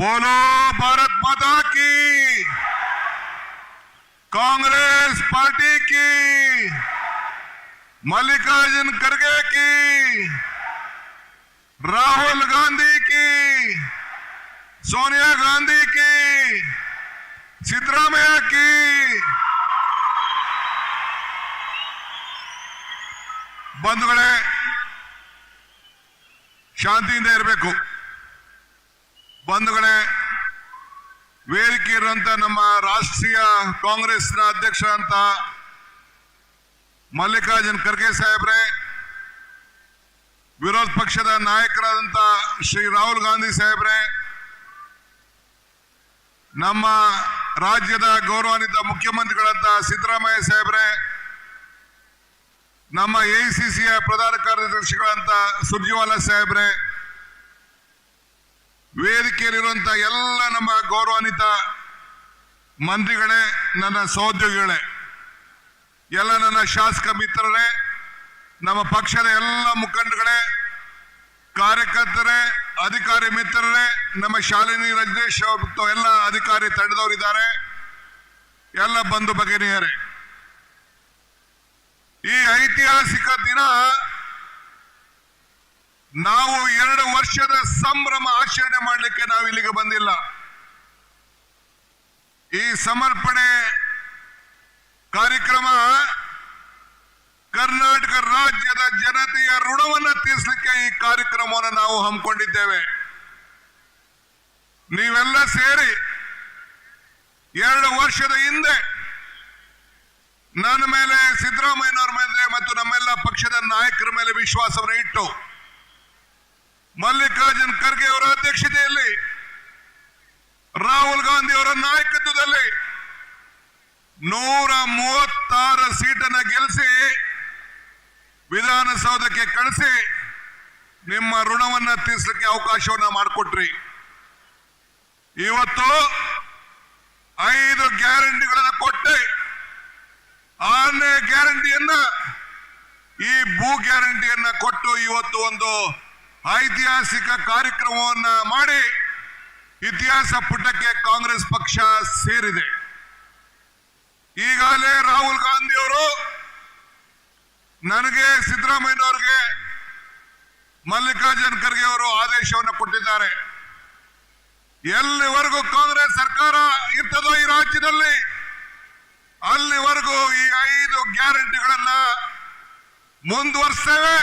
बोलो भारत माता की। कांग्रेस पार्टी की। मल्लिकार्जुन खड़गे की। राहुल गांधी की। सोनिया गांधी की। सिद्धरामैया की। ಬಂಧುಗಳೇ ಶಾಂತಿಯಿಂದ ಇರಬೇಕು ಬಂಧುಗಳೇ ವೇದಿಕೆ ಇರುವಂತ ನಮ್ಮ ರಾಷ್ಟ್ರೀಯ ಕಾಂಗ್ರೆಸ್ನ ಅಧ್ಯಕ್ಷ ಅಂತ ಮಲ್ಲಿಕಾರ್ಜುನ್ ಖರ್ಗೆ ಸಾಹೇಬ್ರೆ, ವಿರೋಧ ಪಕ್ಷದ ನಾಯಕರಾದಂತ ಶ್ರೀ ರಾಹುಲ್ ಗಾಂಧಿ ಸಾಹೇಬ್ರೆ, ನಮ್ಮ ರಾಜ್ಯದ ಗೌರವಾನ್ವಿತ ಮುಖ್ಯಮಂತ್ರಿಗಳಂತ ಸಿದ್ದರಾಮಯ್ಯ ಸಾಹೇಬ್ರೆ, ನಮ್ಮ ಎಐಸಿಸಿಯ ಪ್ರಧಾನ ಕಾರ್ಯದರ್ಶಿಗಳಂತ ಸುರ್ಜಿವಾಲಾ ಸಾಹೇಬ್ರೆ ವೇದಿಕೆಯಲ್ಲಿರುವಂತ ಎಲ್ಲ ನಮ್ಮ ಗೌರವಾನ್ವಿತ ಮಂತ್ರಿಗಳೇ, ನನ್ನ ಸಹೋದ್ಯೋಗಿಗಳೇ, ಎಲ್ಲ ನನ್ನ ಶಾಸಕ ಮಿತ್ರರೇ, ನಮ್ಮ ಪಕ್ಷದ ಎಲ್ಲ ಮುಖಂಡಗಳೇ ಕಾರ್ಯಕರ್ತರೇ, ಅಧಿಕಾರಿ ಮಿತ್ರರೇ, ನಮ್ಮ ಶಾಲಿನಿ ರಜನೀಶ್ ಮತ್ತು ಎಲ್ಲ ಅಧಿಕಾರಿ ತಂಡದವರಿದ್ದಾರೆ. ಎಲ್ಲ ಬಂಧು ಬಗೆನಿಯರೇ ಈ ಐತಿಹಾಸಿಕ ದಿನ ನಾವು ಎರಡು ವರ್ಷದ ಸಂಭ್ರಮ ಆಚರಣೆ ಮಾಡಲಿಕ್ಕೆ ನಾವು ಇಲ್ಲಿಗೆ ಬಂದಿಲ್ಲ. ಈ ಸಮರ್ಪಣೆ ಕಾರ್ಯಕ್ರಮ ಕರ್ನಾಟಕ ರಾಜ್ಯದ ಜನತೆಯ ಋಣವನ್ನು ತೀರಿಸಲಿಕ್ಕೆ ಈ ಕಾರ್ಯಕ್ರಮವನ್ನು ನಾವು ಹಮ್ಮಿಕೊಂಡಿದ್ದೇವೆ. ನೀವೆಲ್ಲ ಸೇರಿ ಎರಡು ವರ್ಷದ ಹಿಂದೆ ನನ್ನ ಮೇಲೆ ಸಿದ್ದರಾಮಯ್ಯನವರ ಮೇಲೆ ಮತ್ತು ನಮ್ಮೆಲ್ಲ ಪಕ್ಷದ ನಾಯಕರ ಮೇಲೆ ವಿಶ್ವಾಸವನ್ನು ಇಟ್ಟು ಮಲ್ಲಿಕಾರ್ಜುನ್ ಖರ್ಗೆ ಅವರ ಅಧ್ಯಕ್ಷತೆಯಲ್ಲಿ, ರಾಹುಲ್ ಗಾಂಧಿ ಅವರ ನಾಯಕತ್ವದಲ್ಲಿ ನೂರ ಮೂವತ್ತಾರು ಸೀಟನ್ನ ಗೆಲ್ಲಿಸಿ ವಿಧಾನಸೌಧಕ್ಕೆ ಕಳಿಸಿ ನಿಮ್ಮ ಋಣವನ್ನ ತೀರಿಸಲಿಕ್ಕೆ ಅವಕಾಶವನ್ನ ಮಾಡಿಕೊಟ್ರಿ. ಇವತ್ತು ಐದು ಗ್ಯಾರಂಟಿಗಳನ್ನ ಕೊಟ್ಟೆ, ಆರನೇ ಗ್ಯಾರಂಟಿಯನ್ನ ಈ ಭೂ ಗ್ಯಾರಂಟಿಯನ್ನ ಕೊಟ್ಟು ಇವತ್ತು ಒಂದು ಐತಿಹಾಸಿಕ ಕಾರ್ಯಕ್ರಮವನ್ನ ಮಾಡಿ ಇತಿಹಾಸ ಪುಟಕ್ಕೆ ಕಾಂಗ್ರೆಸ್ ಪಕ್ಷ ಸೇರಿದೆ. ಈಗಾಗಲೇ ರಾಹುಲ್ ಗಾಂಧಿ ಅವರು ನನಗೆ ಸಿದ್ದರಾಮಯ್ಯನವರಿಗೆ ಮಲ್ಲಿಕಾರ್ಜುನ್ ಖರ್ಗೆ ಅವರು ಆದೇಶವನ್ನು ಕೊಟ್ಟಿದ್ದಾರೆ. ಎಲ್ಲಿವರೆಗೂ ಕಾಂಗ್ರೆಸ್ ಸರ್ಕಾರ ಇರ್ತದೋ ಈ ರಾಜ್ಯದಲ್ಲಿ ಅಲ್ಲಿವರೆಗೂ ಈ ಐದು ಗ್ಯಾರಂಟಿಗಳನ್ನ ಮುಂದುವರಿಸ್ತೇವೆ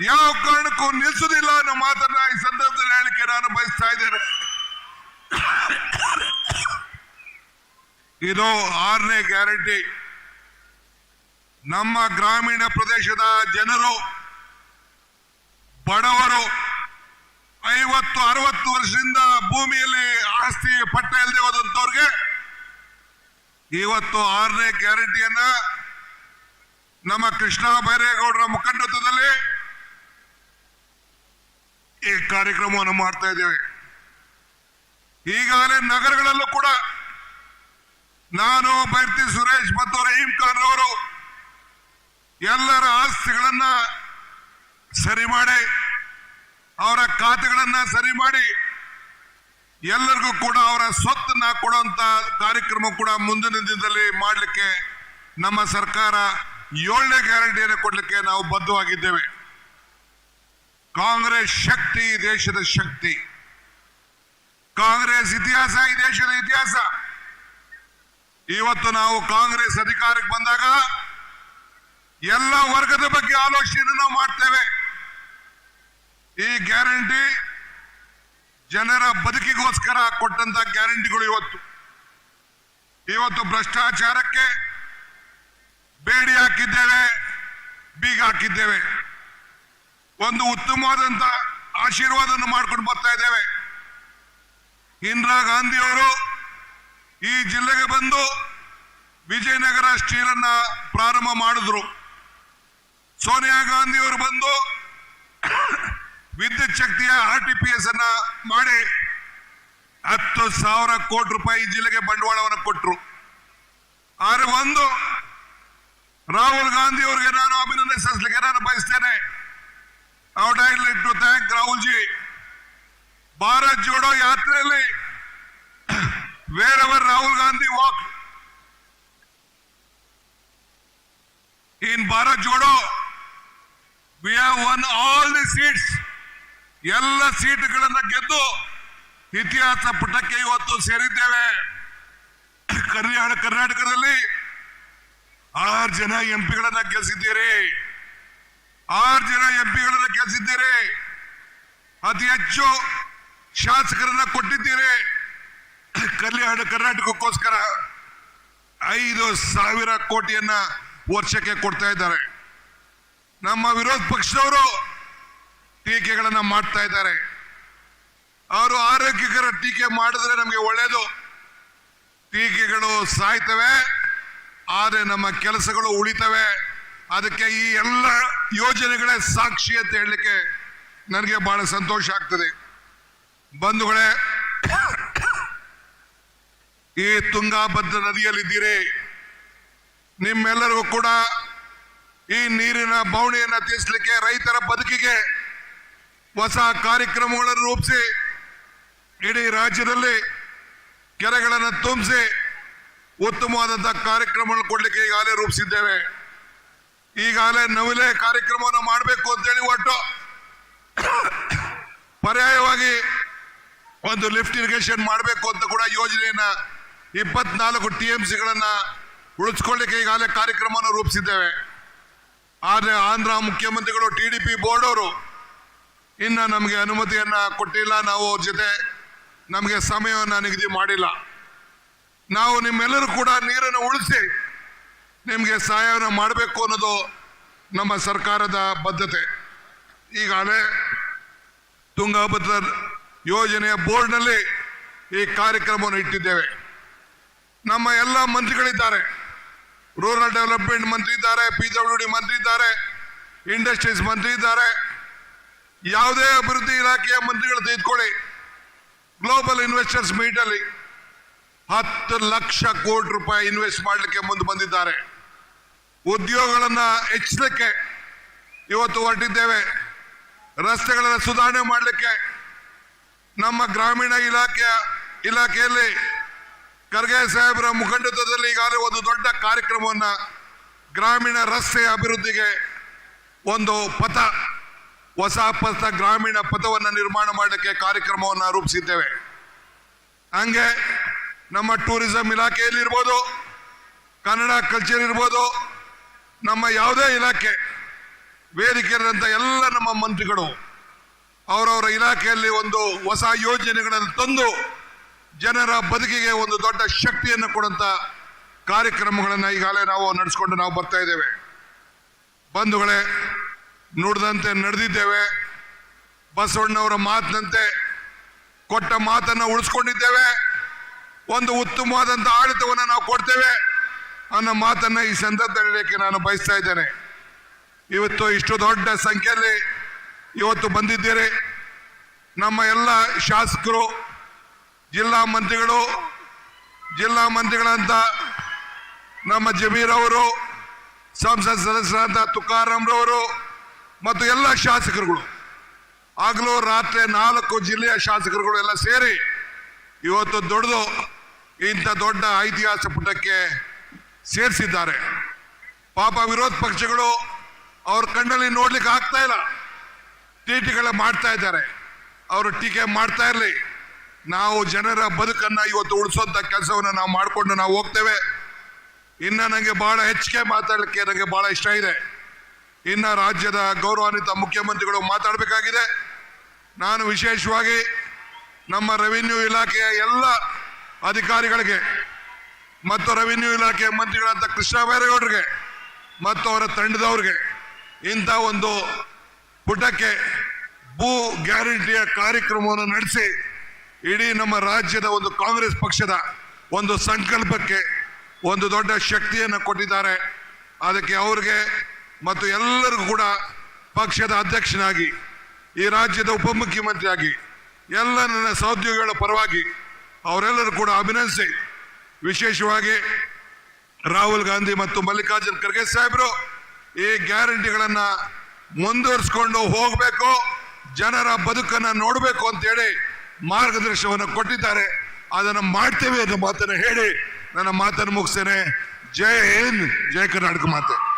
ಯಾವ ಕಾರಣಕ್ಕೂ ನಿಲ್ಲಿಸುವುದಿಲ್ಲ ಅನ್ನೋ ಮಾತನ್ನ ಈ ಸಂದರ್ಭದಲ್ಲಿ ಹೇಳಿಕೆ ನಾನು ಬಯಸ್ತಾ ಇದ್ದೇನೆ. ಇದು ಆರನೇ ಗ್ಯಾರಂಟಿ. ನಮ್ಮ ಗ್ರಾಮೀಣ ಪ್ರದೇಶದ ಜನರು, ಬಡವರು, ಐವತ್ತು, ಅರವತ್ತು ವರ್ಷದಿಂದ ಭೂಮಿಯಲ್ಲಿ ಆಸ್ತಿ ಪಟ್ಟ ಇಲ್ಲದೆ ಹೋದಂತವ್ರಿಗೆ ಇವತ್ತು ಆರನೇ ಗ್ಯಾರಂಟಿಯನ್ನ ನಮ್ಮ ಕೃಷ್ಣ ಬೈರೇಗೌಡರ ಮುಖಂಡತ್ವದಲ್ಲಿ ಈ ಕಾರ್ಯಕ್ರಮವನ್ನು ಮಾಡ್ತಾ ಇದ್ದೇವೆ. ಈಗಾಗಲೇ ನಗರಗಳಲ್ಲೂ ಕೂಡ ನಾನು ಬೈರ್ತಿ ಸುರೇಶ್ ಮತ್ತು ರಹೀಂ ಖಾನ್ ಅವರು ಎಲ್ಲರ ಆಸ್ತಿಗಳನ್ನ ಸರಿ ಮಾಡಿ, ಅವರ ಖಾತೆಗಳನ್ನ ಸರಿ ಮಾಡಿ, ಎಲ್ಲರಿಗೂ ಕೂಡ ಅವರ ಸ್ವತ್ತನ್ನ ಕೊಡುವಂತ ಕಾರ್ಯಕ್ರಮ ಕೂಡ ಮುಂದಿನ ದಿನದಲ್ಲಿ ಮಾಡಲಿಕ್ಕೆ ನಮ್ಮ ಸರ್ಕಾರ ಏಳನೇ ಗ್ಯಾರಂಟಿಯನ್ನು ಕೊಡಲಿಕ್ಕೆ ನಾವು ಬದ್ಧವಾಗಿದ್ದೇವೆ. ಕಾಂಗ್ರೆಸ್ ಶಕ್ತಿ ದೇಶದ ಶಕ್ತಿ. ಕಾಂಗ್ರೆಸ್ ಇತಿಹಾಸ ಈ ದೇಶದ ಇತಿಹಾಸ. ಇವತ್ತು ನಾವು ಕಾಂಗ್ರೆಸ್ ಅಧಿಕಾರಕ್ಕೆ ಬಂದಾಗ ಎಲ್ಲ ವರ್ಗದ ಬಗ್ಗೆ ಆಲೋಚನೆ ನಾವು ಮಾಡ್ತೇವೆ. ಈ ಗ್ಯಾರಂಟಿ ಜನರ ಬದುಕಿಗೋಸ್ಕರ ಕೊಟ್ಟಂತ ಗ್ಯಾರಂಟಿಗಳು ಇವತ್ತು. ಇವತ್ತು ಭ್ರಷ್ಟಾಚಾರಕ್ಕೆ ಬೇಡಿ ಹಾಕಿದ್ದೇವೆ, ಬೀಗ ಹಾಕಿದ್ದೇವೆ. ಒಂದು ಉತ್ತಮವಾದಂತ ಆಶೀರ್ವಾದವನ್ನು ಮಾಡ್ಕೊಂಡು ಬರ್ತಾ ಇದ್ದೇವೆ. ಇಂದಿರಾ ಗಾಂಧಿಯವರು ಈ ಜಿಲ್ಲೆಗೆ ಬಂದು ವಿಜಯನಗರ ಸ್ಟೀಲ್ ಅನ್ನ ಪ್ರಾರಂಭ ಮಾಡಿದ್ರು. ಸೋನಿಯಾ ಗಾಂಧಿಯವರು ಬಂದು ವಿದ್ಯುತ್ ಶಕ್ತಿಯ ಆರ್ ಟಿ ಪಿ ಎಸ್ ಅನ್ನ ಮಾಡಿ ಹತ್ತು ಸಾವಿರ ಕೋಟಿ ರೂಪಾಯಿ ಜಿಲ್ಲೆಗೆ ಬಂಡವಾಳವನ್ನು ಕೊಟ್ಟರು ಆದರೆ ಒಂದು ರಾಹುಲ್ ಗಾಂಧಿ ಅವರಿಗೆ ನಾನು ಸಲ್ಲಿಸಲಿಕ್ಕೆ ನಾನು ಬಯಸ್ತೇನೆ. I like to thank Rahul ji Bharat Jodo ಯಾತ್ರೆಯಲ್ಲಿ wherever Rahul Gandhi walk. In Bharat Jodo we have won all the seats ಎಲ್ಲ ಸೀಟ್ಗಳನ್ನ ಗೆದ್ದು ಇತಿಹಾಸ ಪುಟಕ್ಕೆ ಇವತ್ತು ಸೇರಿದ್ದೇವೆ. ಕರ್ನಾಟಕ, ಕರ್ನಾಟಕದಲ್ಲಿ ಆರು ಜನ ಎಂಪಿಗಳನ್ನ ಗೆಲ್ಲಿಸಿದ್ದೀರಿ ಆರು ಜನ ಎಂಪಿಗಳನ್ನ ಕೆಲಸಿದ್ದೀರಿ ಅತಿ ಹೆಚ್ಚು ಶಾಸಕರನ್ನ ಕೊಟ್ಟಿದ್ದೀರಿ. ಕಲ್ಯಾಣ ಕರ್ನಾಟಕಕ್ಕೋಸ್ಕರ ಐದು ಸಾವಿರ ಕೋಟಿಯನ್ನ ವರ್ಷಕ್ಕೆ ಕೊಡ್ತಾ ಇದ್ದಾರೆ. ನಮ್ಮ ವಿರೋಧ ಪಕ್ಷದವರು ಟೀಕೆಗಳನ್ನ ಮಾಡ್ತಾ ಇದ್ದಾರೆ. ಅವರು ಆರೋಗ್ಯಕರ ಟೀಕೆ ಮಾಡಿದ್ರೆ ನಮಗೆ ಒಳ್ಳೆಯದು ಟೀಕೆಗಳು ಸಾಯ್ತವೆ, ಆದರೆ ನಮ್ಮ ಕೆಲಸಗಳು ಉಳಿತವೆ. ಅದಕ್ಕೆ ಈ ಎಲ್ಲ ಯೋಜನೆಗಳ ಸಾಕ್ಷಿ ಅಂತ ಹೇಳಲಿಕ್ಕೆ ನನಗೆ ಬಹಳ ಸಂತೋಷ ಆಗ್ತದೆ. ಬಂಧುಗಳೇ, ಈ ತುಂಗಾಭದ್ರ ನದಿಯಲ್ಲಿದ್ದೀರಿ. ನಿಮ್ಮೆಲ್ಲರಿಗೂ ಕೂಡ ಈ ನೀರಿನ ಬವಣೆಯನ್ನು ತೀರಿಸಲಿಕ್ಕೆ ರೈತರ ಬದುಕಿಗೆ ಹೊಸ ಕಾರ್ಯಕ್ರಮಗಳನ್ನು ರೂಪಿಸಿ, ಇಡೀ ರಾಜ್ಯದಲ್ಲಿ ಕೆರೆಗಳನ್ನು ತುಂಬಿಸಿ ಉತ್ತಮವಾದಂತಹ ಕಾರ್ಯಕ್ರಮಗಳನ್ನು ಕೊಡಲಿಕ್ಕೆ ಈಗಾಗಲೇ ರೂಪಿಸಿದ್ದೇವೆ. ಈಗಾಗಲೇ ನವಿಲೆ ಕಾರ್ಯಕ್ರಮವನ್ನು ಮಾಡಬೇಕು ಅಂತೇಳಿ ಒಟ್ಟು ಪರ್ಯಾಯವಾಗಿ ಒಂದು ಲಿಫ್ಟ್ ಇರಿಗೇಷನ್ ಮಾಡಬೇಕು ಅಂತ ಕೂಡ ಯೋಜನೆಯನ್ನ ಇಪ್ಪತ್ನಾಲ್ಕು ಟಿ ಎಂ ಸಿಗಳನ್ನ ಉಳಿಸ್ಕೊಳ್ಳಿಕ್ಕೆ ಈಗಾಗಲೇ ಕಾರ್ಯಕ್ರಮವನ್ನು ರೂಪಿಸಿದ್ದೇವೆ. ಆದರೆ ಆಂಧ್ರ ಮುಖ್ಯಮಂತ್ರಿಗಳು, ಟಿ ಡಿ ಪಿ ಬೋರ್ಡ್ ಅವರು ಇನ್ನ ನಮಗೆ ಅನುಮತಿಯನ್ನ ಕೊಟ್ಟಿಲ್ಲ. ನಾವು ಅವ್ರ ಜೊತೆ ನಮಗೆ ಸಮಯವನ್ನು ನಿಗದಿ ಮಾಡಿಲ್ಲ. ನಾವು ನಿಮ್ಮೆಲ್ಲರೂ ಕೂಡ ನೀರನ್ನು ಉಳಿಸಿ ನಿಮಗೆ ಸಹಾಯವನ್ನು ಮಾಡಬೇಕು ಅನ್ನೋದು ನಮ್ಮ ಸರ್ಕಾರದ ಬದ್ಧತೆ. ಈಗಾಗಲೇ ತುಂಗಭದ್ರ ಯೋಜನೆಯ ಬೋರ್ಡ್ನಲ್ಲಿ ಈ ಕಾರ್ಯಕ್ರಮವನ್ನು ಇಟ್ಟಿದ್ದೇವೆ. ನಮ್ಮ ಎಲ್ಲ ಮಂತ್ರಿಗಳಿದ್ದಾರೆ. ರೂರಲ್ ಡೆವಲಪ್ಮೆಂಟ್ ಮಂತ್ರಿ ಇದ್ದಾರೆ, ಪಿ ಡಬ್ಲ್ಯೂ ಡಿ ಮಂತ್ರಿ ಇದ್ದಾರೆ, ಇಂಡಸ್ಟ್ರೀಸ್ ಮಂತ್ರಿ ಇದ್ದಾರೆ. ಯಾವುದೇ ಅಭಿವೃದ್ಧಿ ಇಲಾಖೆಯ ಮಂತ್ರಿಗಳು ತೆಗೆದುಕೊಳ್ಳಿ. ಗ್ಲೋಬಲ್ ಇನ್ವೆಸ್ಟರ್ಸ್ ಮೀಟಲ್ಲಿ ಹತ್ತು ಲಕ್ಷ ಕೋಟಿ ರೂಪಾಯಿ ಇನ್ವೆಸ್ಟ್ ಮಾಡಲಿಕ್ಕೆ ಮುಂದೆ ಬಂದಿದ್ದಾರೆ. ಉದ್ಯೋಗಗಳನ್ನ ಹೆಚ್ಚಿಸಲಿಕ್ಕೆ ಇವತ್ತು ಹೊರಟಿದ್ದೇವೆ. ರಸ್ತೆಗಳನ್ನು ಸುಧಾರಣೆ ಮಾಡಲಿಕ್ಕೆ ನಮ್ಮ ಗ್ರಾಮೀಣ ಇಲಾಖೆಯ ಇಲಾಖೆಯಲ್ಲಿ ಖರ್ಗೆ ಸಾಹೇಬರ ಮುಖಂಡತ್ವದಲ್ಲಿ ಈಗಾಗಲೇ ಒಂದು ದೊಡ್ಡ ಕಾರ್ಯಕ್ರಮವನ್ನು ಗ್ರಾಮೀಣ ರಸ್ತೆಯ ಅಭಿವೃದ್ಧಿಗೆ ಒಂದು ಪಥ, ಹೊಸ ಪಥ, ಗ್ರಾಮೀಣ ಪಥವನ್ನು ನಿರ್ಮಾಣ ಮಾಡಲಿಕ್ಕೆ ಕಾರ್ಯಕ್ರಮವನ್ನು ರೂಪಿಸಿದ್ದೇವೆ. ಹಂಗೆ ನಮ್ಮ ಟೂರಿಸಂ ಇಲಾಖೆಯಲ್ಲಿರ್ಬೋದು, ಕನ್ನಡ ಕಲ್ಚರ್ ಇರ್ಬೋದು ನಮ್ಮ ಯಾವುದೇ ಇಲಾಖೆ ವೇದಿಕೆ ಇರುವಂತ ಎಲ್ಲ ನಮ್ಮ ಮಂತ್ರಿಗಳು, ಅವರವರ ಇಲಾಖೆಯಲ್ಲಿ ಒಂದು ಹೊಸ ಯೋಜನೆಗಳನ್ನು ತಂದು ಜನರ ಬದುಕಿಗೆ ಒಂದು ದೊಡ್ಡ ಶಕ್ತಿಯನ್ನು ಕೊಡುವಂತ ಕಾರ್ಯಕ್ರಮಗಳನ್ನು ಈಗಾಗಲೇ ನಾವು ನಡೆಸ್ಕೊಂಡು ನಾವು ಬರ್ತಾ ಇದ್ದೇವೆ. ಬಂಧುಗಳೇ, ನುಡಿದಂತೆ ನಡೆದಿದ್ದೇವೆ, ಬಸವಣ್ಣವರ ಮಾತಿನಂತೆ ಕೊಟ್ಟ ಮಾತನ್ನು ಉಳಿಸ್ಕೊಂಡಿದ್ದೇವೆ, ಒಂದು ಉತ್ತಮವಾದಂಥ ಆಡಳಿತವನ್ನು ನಾವು ಕೊಡ್ತೇವೆ. ಅನ್ನೋ ಮಾತನ್ನ ಈ ಸಂದರ್ಭದಲ್ಲಿ ನಾನು ಬಯಸ್ತಾ ಇದ್ದೇನೆ. ಇವತ್ತು ಇಷ್ಟು ದೊಡ್ಡ ಸಂಖ್ಯೆಯಲ್ಲಿ ಇವತ್ತು ಬಂದಿದ್ದೀರಿ. ನಮ್ಮ ಎಲ್ಲ ಶಾಸಕರು, ಜಿಲ್ಲಾ ಮಂತ್ರಿಗಳು, ಜಿಲ್ಲಾ ಮಂತ್ರಿಗಳಂತ ನಮ್ಮ ಜಮೀರ್ ಅವರು, ಸಂಸತ್ ಸದಸ್ಯರಾದ ತುಕಾರಾಮ್ರವರು ಮತ್ತು ಎಲ್ಲ ಶಾಸಕರುಗಳು. ಆಗಲೂ ರಾತ್ರಿ ನಾಲ್ಕು ಜಿಲ್ಲೆಯ ಶಾಸಕರುಗಳು ಎಲ್ಲ ಸೇರಿ ಇವತ್ತು ದೊಡ್ಡದು ಇಂಥ ದೊಡ್ಡ ಐತಿಹಾಸಿಕ ಪುಟಕ್ಕೆ ಸೇರಿಸಿದ್ದಾರೆ. ಪಾಪ ವಿರೋಧ ಪಕ್ಷಗಳು ಅವ್ರ ಕಣ್ಣಲ್ಲಿ ನೋಡ್ಲಿಕ್ಕೆ ಆಗ್ತಾ ಇಲ್ಲ. ಟೀಟಿಗಳ ಮಾಡ್ತಾ ಇದ್ದಾರೆ. ಅವರು ಟೀಕೆ ಮಾಡ್ತಾ ಇರಲಿ. ನಾವು ಜನರ ಬದುಕನ್ನು ಇವತ್ತು ಉಳಿಸುವಂತ ಕೆಲಸವನ್ನು ನಾವು ಮಾಡಿಕೊಂಡು ನಾವು ಹೋಗ್ತೇವೆ. ಇನ್ನು ನನಗೆ ಬಹಳ ಹೆಚ್ಚಿಗೆ ಮಾತಾಡಲಿಕ್ಕೆ ನನಗೆ ಬಹಳ ಇಷ್ಟ ಇದೆ. ಇನ್ನ ರಾಜ್ಯದ ಗೌರವಾನ್ವಿತ ಮುಖ್ಯಮಂತ್ರಿಗಳು ಮಾತಾಡಬೇಕಾಗಿದೆ. ನಾನು ವಿಶೇಷವಾಗಿ ನಮ್ಮ ರೆವಿನ್ಯೂ ಇಲಾಖೆಯ ಎಲ್ಲ ಅಧಿಕಾರಿಗಳಿಗೆ ಮತ್ತು ರೆವಿನ್ಯೂ ಇಲಾಖೆ ಮಂತ್ರಿಗಳಾದ ಕೃಷ್ಣ ಬೈರೇಗೌಡರಿಗೆ ಮತ್ತು ಅವರ ತಂಡದವ್ರಿಗೆ ಇಂಥ ಒಂದು ಪುಟಕ್ಕೆ ಭೂ ಗ್ಯಾರಂಟಿಯ ಕಾರ್ಯಕ್ರಮವನ್ನು ನಡೆಸಿ ಇಡೀ ನಮ್ಮ ರಾಜ್ಯದ ಒಂದು ಕಾಂಗ್ರೆಸ್ ಪಕ್ಷದ ಒಂದು ಸಂಕಲ್ಪಕ್ಕೆ ಒಂದು ದೊಡ್ಡ ಶಕ್ತಿಯನ್ನು ಕೊಟ್ಟಿದ್ದಾರೆ. ಅದಕ್ಕೆ ಅವ್ರಿಗೆ ಮತ್ತು ಎಲ್ಲರಿಗೂ ಕೂಡ ಪಕ್ಷದ ಅಧ್ಯಕ್ಷನಾಗಿ, ಈ ರಾಜ್ಯದ ಉಪಮುಖ್ಯಮಂತ್ರಿಯಾಗಿ ಎಲ್ಲ ನನ್ನ ಸಹೋದ್ಯೋಗಿಗಳ ಪರವಾಗಿ ಅವರೆಲ್ಲರೂ ಕೂಡ ಅಭಿನಂದಿಸಿ. ವಿಶೇಷವಾಗಿ ರಾಹುಲ್ ಗಾಂಧಿ ಮತ್ತು ಮಲ್ಲಿಕಾರ್ಜುನ್ ಖರ್ಗೆ ಸಾಹೇಬರು ಈ ಗ್ಯಾರಂಟಿಗಳನ್ನ ಮುಂದುವರಿಸಿಕೊಂಡು ಹೋಗಬೇಕು, ಜನರ ಬದುಕನ್ನ ನೋಡಬೇಕು ಅಂತೇಳಿ ಮಾರ್ಗದರ್ಶನವನ್ನು ಕೊಟ್ಟಿದ್ದಾರೆ. ಅದನ್ನು ಮಾಡ್ತೇವೆ ಅನ್ನೋ ಮಾತನ್ನು ಹೇಳಿ ನನ್ನ ಮಾತನ್ನು ಮುಗಿಸ್ತೇನೆ. ಜೈ ಹಿಂದ್, ಜೈ ಕರ್ನಾಟಕ ಮಾತೆ.